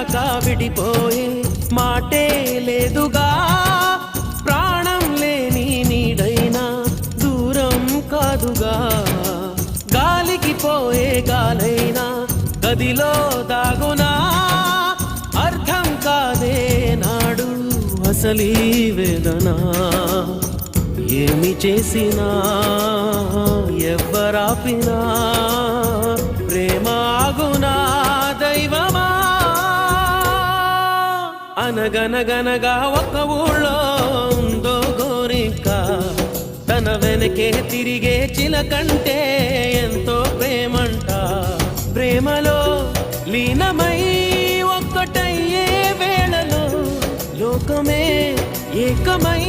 రాక విడిపోయే మాటే లేదుగా. ప్రాణం లేని నీడైనా దూరం కాదుగా. గాలికి పోయే గాలైనా గదిలో దాగునా. అర్థం కాదే నాడు అసలీ వేదనా. ఏమి చేసినా ఎవ్వరాపినా. అనగనగనగా ఒక ఊళ్ళో ఉందో గోరిక తన వెనకే తిరిగే చిలకంటే ఎంతో ప్రేమంట. ప్రేమలో లీనమై ఒక్కటయ్యే వేళలో లోకమే ఏకమై